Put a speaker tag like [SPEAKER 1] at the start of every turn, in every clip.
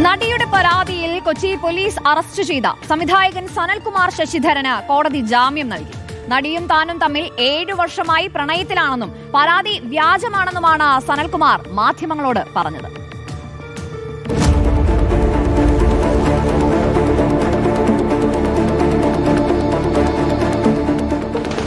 [SPEAKER 1] നടിയുടെ പരാതിയിൽ Kochi police arrest ചെയ്ത സംവിധായകൻ സനൽകുമാർ ശശിധരന് കോടതി ജാമ്യം നൽകി. നടിയും താനും തമ്മിൽ ഏഴു വർഷമായി പ്രണയത്തിലാണെന്നും പരാതി വ്യാജമാണെന്നുമാണ് സനൽകുമാർ മാധ്യമങ്ങളോട് പറഞ്ഞത്.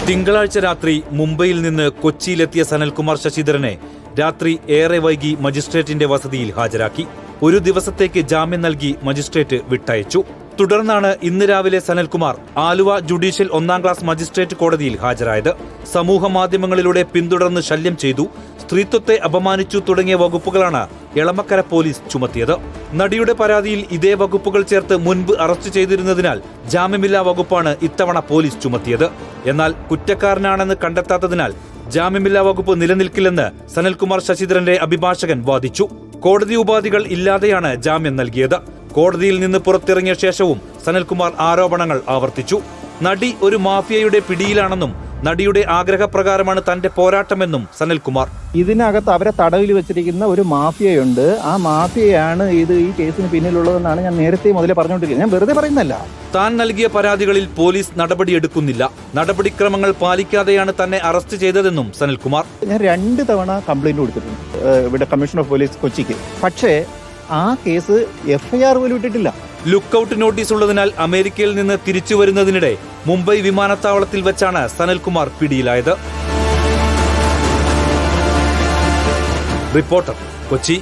[SPEAKER 2] തിങ്കളാഴ്ച രാത്രി മുംബൈയിൽ നിന്ന് കൊച്ചിയിലെത്തിയ സനൽകുമാർ ശശിധരനെ രാത്രി ഏറെ വൈകി മജിസ്ട്രേറ്റിന്റെ വസതിയിൽ ഹാജരാക്കി. ഒരു ദിവസത്തേക്ക് ജാമ്യം നൽകി മജിസ്ട്രേറ്റ് വിട്ടയച്ചു. തുടർന്നാണ് ഇന്ന് രാവിലെ സനൽകുമാർ ആലുവ ജുഡീഷ്യൽ ഒന്നാം ക്ലാസ് മജിസ്ട്രേറ്റ് കോടതിയിൽ ഹാജരായത്. സമൂഹ മാധ്യമങ്ങളിലൂടെ പിന്തുടർന്ന് ശല്യം ചെയ്തു സ്ത്രീത്വത്തെ അപമാനിച്ചു തുടങ്ങിയ വകുപ്പുകളാണ് എളമക്കര പോലീസ് ചുമത്തിയത്. നടിയുടെ പരാതിയിൽ ഇതേ വകുപ്പുകൾ ചേർത്ത് മുൻപ് അറസ്റ്റ് ചെയ്തിരുന്നതിനാൽ ജാമ്യമില്ലാ വകുപ്പാണ് ഇത്തവണ പോലീസ് ചുമത്തിയത്. എന്നാൽ കുറ്റക്കാരനാണെന്ന് കണ്ടെത്താത്തതിനാൽ ജാമ്യമില്ലാ വകുപ്പ് നിലനിൽക്കില്ലെന്ന് സനൽകുമാർ ശശിധരന്റെ അഭിഭാഷകൻ വാദിച്ചു. കോടതി ഉപാധികൾ ഇല്ലാതെയാണ് ജാമ്യം നൽകിയത്. കോടതിയിൽ നിന്ന് പുറത്തിറങ്ങിയ ശേഷവും സനൽകുമാർ ആരോപണങ്ങൾ ആവർത്തിച്ചു. നടി ഒരു മാഫിയയുടെ പിടിയിലാണെന്നും നടിയുടെ ആഗ്രഹപ്രകാരമാണ് തന്റെ പോരാട്ടമെന്നും സനൽകുമാർ.
[SPEAKER 3] ഇതിനകത്ത് അവരെ തടവിൽ വെച്ചിരിക്കുന്ന ഒരു മാഫിയയുണ്ട്. ആ മാഫിയയാണ് ഇത് ഈ കേസിന് പിന്നിലുള്ളതെന്നാണ് ഞാൻ നേരത്തെ മുതലേ പറഞ്ഞുകൊണ്ടിരിക്കുന്നത്. ഞാൻ വെറുതെ പറയുന്നല്ല
[SPEAKER 2] താൻ നൽകിയ പരാതികളിൽ പോലീസ് നടപടിയെടുക്കുന്നില്ല. നടപടിക്രമങ്ങൾ പാലിക്കാതെയാണ് തന്നെ അറസ്റ്റ് ചെയ്തതെന്നും സനൽകുമാർ.
[SPEAKER 3] ഞാൻ രണ്ട് തവണ കംപ്ലൈന്റ് കൊടുത്തിട്ടുണ്ട്. ഇവിടെ കമ്മീഷൻ ഓഫ് പോലീസ് കൊച്ചിക്ക്. പക്ഷേ ആ കേസ് എഫ്ഐആർ പോലും ഇട്ടിട്ടില്ല.
[SPEAKER 2] ലുക്ക്ഔട്ട് നോട്ടീസ് ഉള്ളതിനാൽ അമേരിക്കയിൽ നിന്ന് തിരിച്ചു വരുന്നതിനിടെ മുംബൈ വിമാനത്താവളത്തിൽ വെച്ചാണ് സനൽകുമാർ പിടിയിലായത്. റിപ്പോർട്ടർ കൊച്ചി.